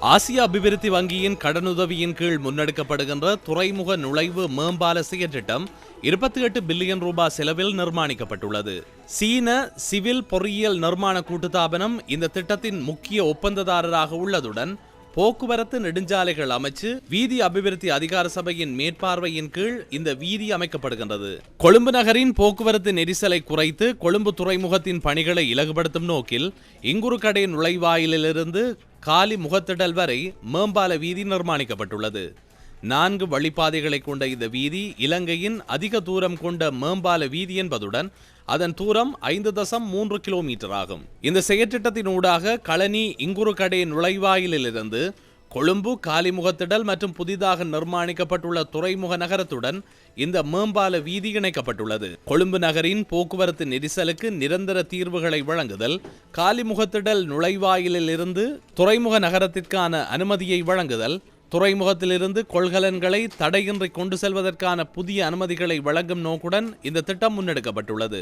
ஆசிய அபிவிருத்தி வங்கியின் கடனுதவியின் கீழ் முன்னெடுக்கப்படுகின்ற துறைமுக நுழைவு மேம்பால செயற்றிட்டம் இருபத்தி எட்டு பில்லியன் ரூபாய் செலவில் நிர்மாணிக்கப்பட்டுள்ளது. சீன சிவில் பொறியியல் நிர்மாண கூட்டுத்தாபனம் இந்த திட்டத்தின் முக்கிய ஒப்பந்ததாரராக உள்ளதுடன் போக்குவரத்து நெடுஞ்சாலைகள் அமைச்சு வீதி அபிவிருத்தி அதிகார சபையின் மேற்பார்வையின் கீழ் இந்த வீதி அமைக்கப்படுகின்றது. கொழும்பு நகரின் போக்குவரத்து நெரிசலை குறைத்து கொழும்பு துறைமுகத்தின் பணிகளை இலகுபடுத்தும் நோக்கில் இங்குருக்கடை நுழைவாயிலிருந்து காலி முகத்திடல் வரை மேம்பால வீதி நிர்மாணிக்கப்பட்டுள்ளது. நான்கு வழிப்பாதைகளை கொண்ட இந்த வீதி இலங்கையின் அதிக தூரம் கொண்ட மேம்பால வீதி என்பதுடன் அதன் தூரம் ஐந்து தசம் மூன்று கிலோமீட்டர் ஆகும். இந்த செயற்றிட்டத்தின் ஊடாக களனி இங்குருக்கடை நுழைவாயிலிருந்து கொழும்பு காலிமுகத்திடல் மற்றும் புதிதாக நிர்மாணிக்கப்பட்டுள்ள துறைமுக நகரத்துடன் இந்த மேம்பால வீதி இணைக்கப்பட்டுள்ளது. கொழும்பு நகரின் போக்குவரத்து நெரிசலுக்கு நிரந்தர தீர்வுகளை வழங்குதல் காலிமுகத்திடல் நுழைவாயிலில் இருந்து துறைமுக நகரத்திற்கான அனுமதியை வழங்குதல் துறைமுகத்திலிருந்து கொள்கலன்களை தடையின்றி கொண்டு செல்வதற்கான புதிய அனுமதிகளை வழங்கும் நோக்குடன் இந்த திட்டம் முன்னெடுக்கப்பட்டுள்ளது.